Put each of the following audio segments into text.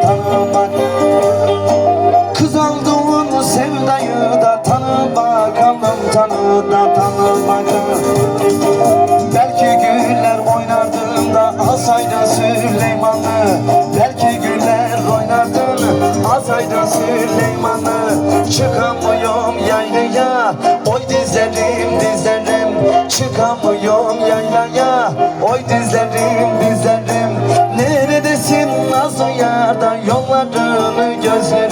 tanımak. Kız sevdayı da tanı bakalım tanı da tanı bakalım Belki güller oynardın da Süleyman'ı. Belki güller oynardın alsaydın Süleyman'ı. Çıkamıyorum yaylaya oy dizlerim dizlerim Çıkamıyorum yaylaya oy dizlerim dizlerim Nazlı yarda yollarını gözlerimde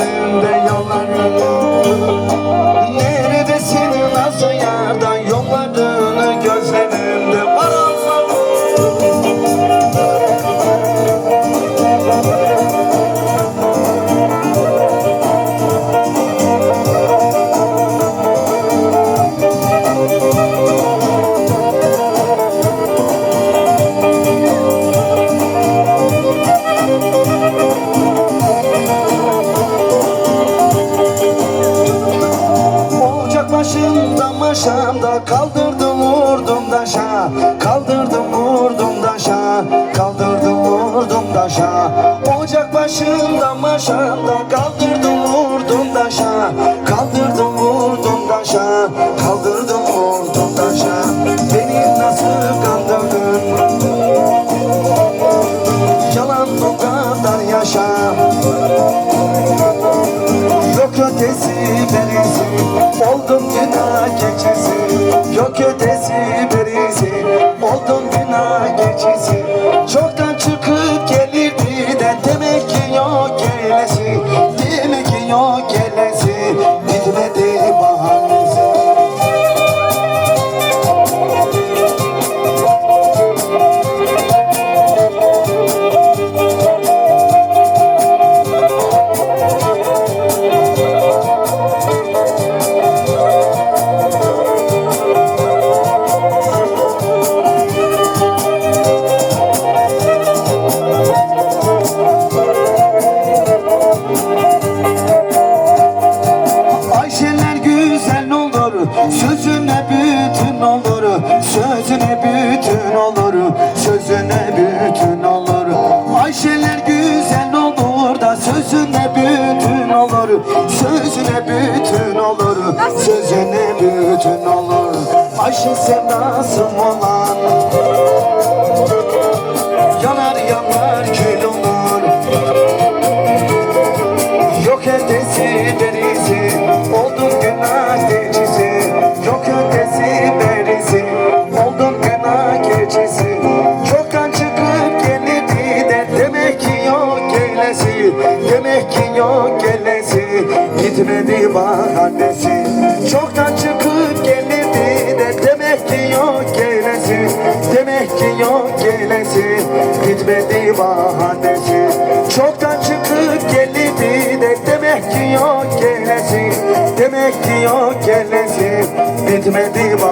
Ocak başında maşamda kaldırdım vurdum daşa Kaldırdım vurdum daşa Kaldırdım vurdum daşa Beni nasıl kandırdın? Yalan o kadar yaşa. Yok ötesi berisi Oldum günah keçisi olur Sözüne bütün olur Sözüne bütün olur Ayşeler güzel olur da Sözüne bütün olur Sözüne bütün olur Sözüne bütün olur Ayşe sevdasım olan Yok gelesi Gitmedi bahanesi. Çoktan çıkıp gelirdi de Demek ki yok gelesi Demek ki yok gelesi Gitmedi bahanesi. Çoktan çıkıp gelirdi de Demek ki yok gelesi Demek ki yok gelesi Bitmedi